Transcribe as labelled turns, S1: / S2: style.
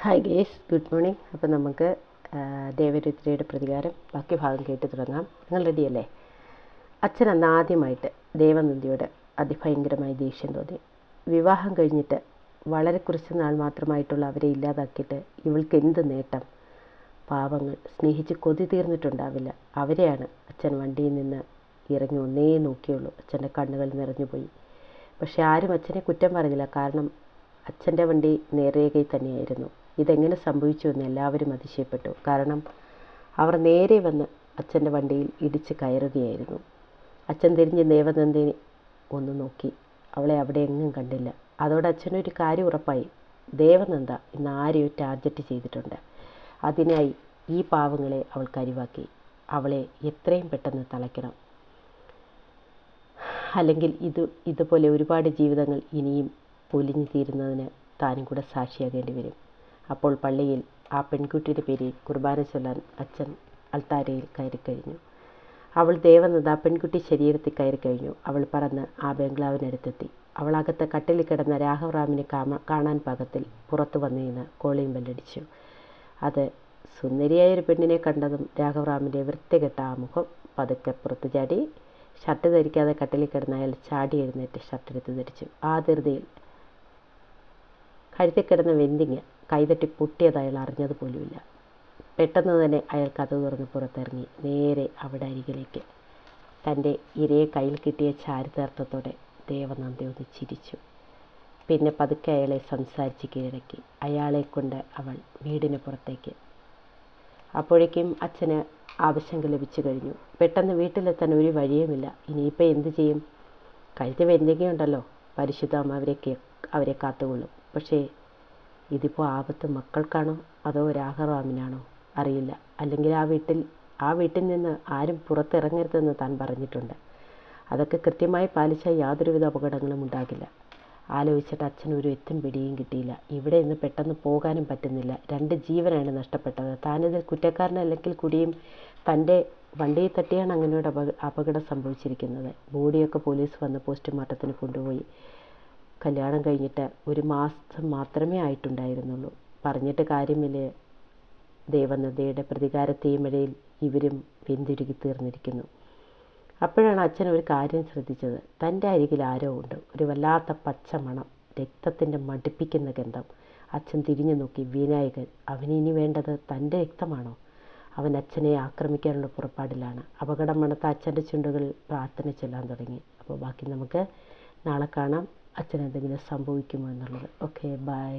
S1: Hi guys good morning അപ്പോൾ നമുക്ക് ദേവരുദ്രയുടെ പ്രതികാരം ബാക്കി ഭാഗം കേട്ട് തുടങ്ങാം. നിങ്ങൾ റെഡിയല്ലേ അച്ഛൻ അന്ന് ആദ്യമായിട്ട് ദേവനന്ദിയോട് അതിഭയങ്കരമായി ദേഷ്യം തോന്നി. വിവാഹം കഴിഞ്ഞിട്ട് വളരെ കുറച്ച് നാൾ മാത്രമായിട്ടുള്ള അവരെ ഇല്ലാതാക്കിയിട്ട് ഇവൾക്ക് എന്ത് നേട്ടം? പാവങ്ങൾ സ്നേഹിച്ച് കൊതി തീർന്നിട്ടുണ്ടാവില്ല. അവരെയാണ് അച്ഛൻ വണ്ടിയിൽ നിന്ന് ഇറങ്ങി ഒന്നേ നോക്കിയുള്ളൂ. അച്ഛന്റെ കണ്ണുകൾ നിറഞ്ഞുപോയി. പക്ഷെ ആരും അച്ഛനെ കുറ്റം പറഞ്ഞില്ല. കാരണം അച്ഛന്റെ വണ്ടി നേരേകൈ തന്നെയായിരുന്നു. ഇതെങ്ങനെ സംഭവിച്ചു എന്ന് എല്ലാവരും അതിശയപ്പെട്ടു. കാരണം അവർ നേരെ വന്ന് അച്ഛന്റെ വണ്ടിയിൽ ഇടിച്ച് കയറുകയായിരുന്നു. അച്ഛൻ തിരിഞ്ഞ് ദേവനന്ദിനെ ഒന്ന് നോക്കി. അവളെ അവിടെ എങ്ങും കണ്ടില്ല. അതോടെ അച്ഛനൊരു കാര്യം ഉറപ്പായി. ദേവനന്ദ ഇന്ന് ആരെയോ ടാർജറ്റ് ചെയ്തിട്ടുണ്ട്. അതിനായി ഈ പാവങ്ങളെ അവൾ കരിവാക്കി. അവളെ എത്രയും പെട്ടെന്ന് തളയ്ക്കണം. അല്ലെങ്കിൽ ഇത് ഇതുപോലെ ഒരുപാട് ജീവിതങ്ങൾ ഇനിയും പൊലിഞ്ഞു തീരുന്നതിന് താനും കൂടെ സാക്ഷിയാകേണ്ടി വരും. അപ്പോൾ പള്ളിയിൽ ആ പെൺകുട്ടിയുടെ പേരിൽ കുർബാന ചൊല്ലാൻ അച്ഛൻ അൾത്താരയിൽ കയറിക്കഴിഞ്ഞു അവൾ ദേവനന്ദ ആ പെൺകുട്ടി ശരീരത്തിൽ കയറി കഴിഞ്ഞു. അവൾ പറന്ന് ആ ബംഗ്ലാവിനടുത്തെത്തി. അവൾ അകത്ത് കട്ടിലിൽ കിടന്ന രാഘവറാമിനെ കാണാൻ പാകത്തിൽ പുറത്തു വന്നു നിന്ന് കോളിംഗ് ബെല്ലടിച്ചു. അത് സുന്ദരിയായ ഒരു പെണ്ണിനെ കണ്ടതും രാഘവറാമിന്റെ വൃത്തികെട്ട ആ മുഖം പതുക്കെ പുറത്തു ചാടി. ഷർട്ട് ധരിക്കാതെ കട്ടിലിൽ കിടന്ന അയാൾ ചാടി എഴുന്നേറ്റ് ഷർട്ട് എടുത്ത് ധരിച്ചു. ആ ധൃതിയിൽ കഴുത്തിൽ കിടന്ന വെന്തിങ് കൈതട്ടി പൊട്ടിയത് അയാൾ അറിഞ്ഞത് പോലുമില്ല. പെട്ടെന്ന് തന്നെ അയാൾ കഥ തുറന്ന് പുറത്തിറങ്ങി. നേരെ അവിടെ അരികിലേക്ക്. തന്റെ ഇരയെ കയ്യിൽ കിട്ടിയ ചാരിതാർത്ഥത്തോടെ ദേവനന്ദി ഒന്ന് ചിരിച്ചു. പിന്നെ പതുക്കെ അയാളെ സംസാരിച്ച് കീഴടക്കി. അയാളെ കൊണ്ട് അവൾ വീടിന് പുറത്തേക്ക്. അപ്പോഴേക്കും അച്ഛന് ആവശ്യങ്ങൾ ലഭിച്ചു കഴിഞ്ഞു. പെട്ടെന്ന് വീട്ടിലെത്താൻ ഒരു വഴിയുമില്ല. ഇനിയിപ്പോൾ എന്തു ചെയ്യും? കഴുത്ത് വെന്തികയുണ്ടല്ലോ പരിശുദ്ധ അമ്മ അവരെ അവരെ കാത്തുകൊള്ളും. പക്ഷേ ഇതിപ്പോൾ ആപത്ത് മക്കൾക്കാണോ? അതോ രാഹറാമിനാണോ അറിയില്ല. അല്ലെങ്കിൽ ആ വീട്ടിൽ ആ വീട്ടിൽ നിന്ന് ആരും പുറത്തിറങ്ങരുതെന്ന് താൻ പറഞ്ഞിട്ടുണ്ട്. അതൊക്കെ കൃത്യമായി പാലിച്ചാൽ യാതൊരുവിധ അപകടങ്ങളും ഉണ്ടാകില്ല. ആലോചിച്ചിട്ട് അച്ഛന് ഒരു എത്തും പിടിയും കിട്ടിയില്ല. ഇവിടെ നിന്ന് പെട്ടെന്ന് പോകാനും പറ്റുന്നില്ല. രണ്ട് ജീവനാണ് നഷ്ടപ്പെട്ടത്. താനിതിൽ കുറ്റക്കാരനല്ലെങ്കിൽ കൂടിയും തന്റെ വണ്ടിയെ തട്ടിയാണ് അങ്ങനെ ഒരു അപകടം സംഭവിച്ചിരിക്കുന്നത്. ബോഡിയൊക്കെ പോലീസ് വന്ന് പോസ്റ്റ്മോർട്ടത്തിന് കൊണ്ടുപോയി. കല്യാണം കഴിഞ്ഞിട്ട് ഒരു മാസം മാത്രമേ ആയിട്ടുണ്ടായിരുന്നുള്ളൂ. പറഞ്ഞിട്ട് കാര്യമില്ല? ദേവനദയുടെ ഇടയിൽ ഇവരും പിന്തിരുകി തീർന്നിരിക്കുന്നു. അപ്പോഴാണ് അച്ഛൻ ഒരു കാര്യം ശ്രദ്ധിച്ചത്. തന്റെ അരികിൽ ആരോ ഉണ്ട്. ഒരു വല്ലാത്ത പച്ച മണം രക്തത്തിന്റെ മടുപ്പിക്കുന്ന ഗന്ധം. അച്ഛൻ തിരിഞ്ഞു നോക്കി. വിനായകൻ അവനിനി വേണ്ടത് തന്റെ രക്തമാണോ? അവൻ അച്ഛനെ ആക്രമിക്കാനുള്ള പുറപ്പാടിലാണ്. അപകടം മണത്ത അച്ഛന്റെ ചുണ്ടുകൾ പ്രാർത്ഥന ചൊല്ലാൻ തുടങ്ങി. അപ്പോൾ ബാക്കി നമുക്ക് നാളെ കാണാം. അച്ഛൻ എന്തെങ്കിലും സംഭവിക്കുമോ എന്നുള്ളത്. Okay bye